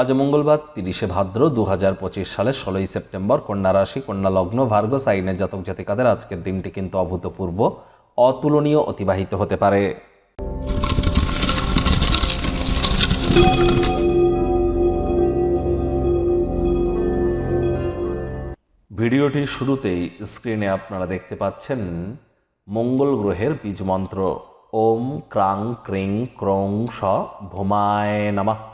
আজ মঙ্গলবার, তিরিশে ভাদ্র দু হাজার পঁচিশ সালের ষোলোই সেপ্টেম্বর, কন্যা রাশি, কন্যা লগ্ন, ভার্গ, সাইনের জাতক জাতিকাদের আজকের দিনটি কিন্তু অভূতপূর্ব, অতুলনীয়, অতিবাহিত হতে পারে। ভিডিওটির শুরুতেই স্ক্রিনে আপনারা দেখতে পাচ্ছেন মঙ্গল গ্রহের বীজ মন্ত্র। ওম ক্রাং ক্রিং ক্রং স ভোমায় নামা।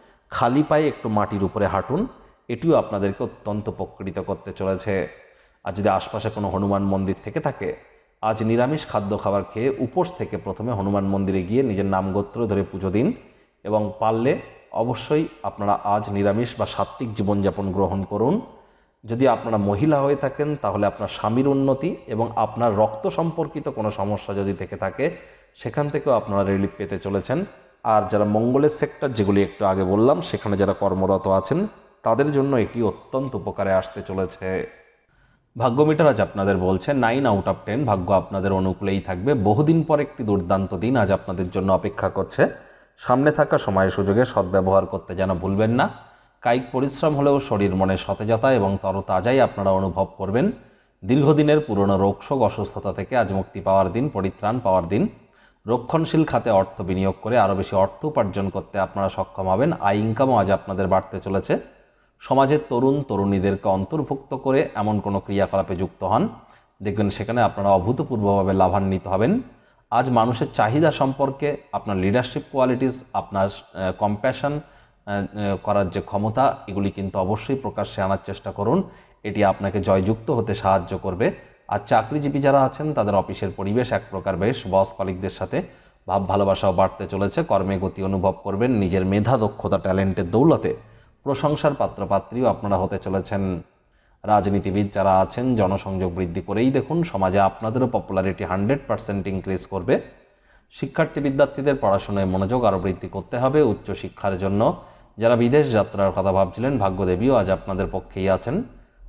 খালি পায়ে একটু মাটির উপরে হাঁটুন, এটিও আপনাদেরকে অত্যন্ত উপকৃত করতে চলেছে। আর যদি আশপাশে কোনো হনুমান মন্দির থেকে থাকে, আজ নিরামিষ খাদ্য খাবার খেয়ে উপোস থেকে প্রথমে হনুমান মন্দিরে গিয়ে নিজের নামগোত্র ধরে পুজো দিন এবং পারলে অবশ্যই আপনারা আজ নিরামিষ বা সাত্ত্বিক জীবনযাপন গ্রহণ করুন। যদি আপনারা মহিলা হয়ে থাকেন, তাহলে আপনার স্বামীর উন্নতি এবং আপনার রক্ত সম্পর্কিত কোনো সমস্যা যদি থেকে থাকে, সেখান থেকেও আপনারা রিলিফ পেতে চলেছেন। আর যারা মঙ্গলের সেক্টর যেগুলি একটু আগে বললাম, সেখানে যারা কর্মরত আছেন, তাদের জন্য এটি অত্যন্ত উপকারে আসতে চলেছে। ভাগ্য মিটার আজ আপনাদের বলছে নাইন আউট অফ টেন ভাগ্য আপনাদের অনুকূলেই থাকবে। বহুদিন পর একটি দুর্দান্ত দিন আজ আপনাদের জন্য অপেক্ষা করছে। সামনে থাকা সময় সুযোগে সদ্ব্যবহার করতে যেন ভুলবেন না। কায়িক পরিশ্রম হলেও শরীর মনে সতেজতা এবং তরতাজাই আপনারা অনুভব করবেন। দীর্ঘদিনের পুরনো রোগশোক অসুস্থতা থেকে আজ মুক্তি পাওয়ার দিন, পরিত্রাণ পাওয়ার দিন। রক্ষণশীল খাতে অর্থ বিনিয়োগ করে আরও বেশি অর্থ উপার্জন করতে আপনারা সক্ষম হবেন। আয় ইনকামও আজ আপনাদের বাড়তে চলেছে। সমাজের তরুণ তরুণীদেরকে অন্তর্ভুক্ত করে এমন কোনো ক্রিয়াকলাপে যুক্ত হন। দেখবেন সেখানে আপনারা অভূতপূর্বভাবে লাভান্বিত হবেন। আজ মানুষের চাহিদা সম্পর্কে আপনার লিডারশিপ কোয়ালিটিস আপনার কম্প্যাশন করার যে ক্ষমতা, এগুলি কিন্তু অবশ্যই প্রকাশ্যে আনার চেষ্টা করুন। এটি আপনাকে জয়যুক্ত হতে সাহায্য করবে। আর চাকরিজীবী যারা আছেন, তাদের অফিসের পরিবেশ এক প্রকার বেশ। বস কলিকদের সাথে ভাব ভালোবাসাও বাড়তে চলেছে, কর্মে গতি অনুভব করবেন, নিজের মেধা, দক্ষতা, ট্যালেন্টের দৌলতে প্রশংসার পাত্রপাত্রীও আপনারা হতে চলেছেন। রাজনীতিবিদ যারা আছেন, জনসংযোগ বৃদ্ধি করেই দেখুন, সমাজে আপনাদেরও পপুলারিটি হান্ড্রেড পার্সেন্ট ইনক্রিজ করবে। শিক্ষার্থী বিদ্যার্থীদের পড়াশোনায় মনোযোগ আরও বৃদ্ধি করতে হবে উচ্চ শিক্ষার জন্য। যারা বিদেশ যাত্রার কথা ভাবছিলেন, ভাগ্যদেবীও আজ আপনাদের পক্ষেই আছেন।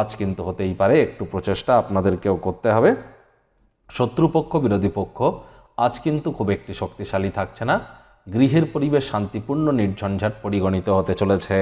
আজ কিন্তু হতেই পারে, একটু প্রচেষ্টা আপনাদেরকেও করতে হবে। শত্রুপক্ষ, বিরোধী পক্ষ, আজ কিন্তু খুব একটি শক্তিশালী থাকছে না। গৃহের পরিবেশ শান্তিপূর্ণ, নির্ঝঞ্ঝাট পরিগণিত হতে চলেছে।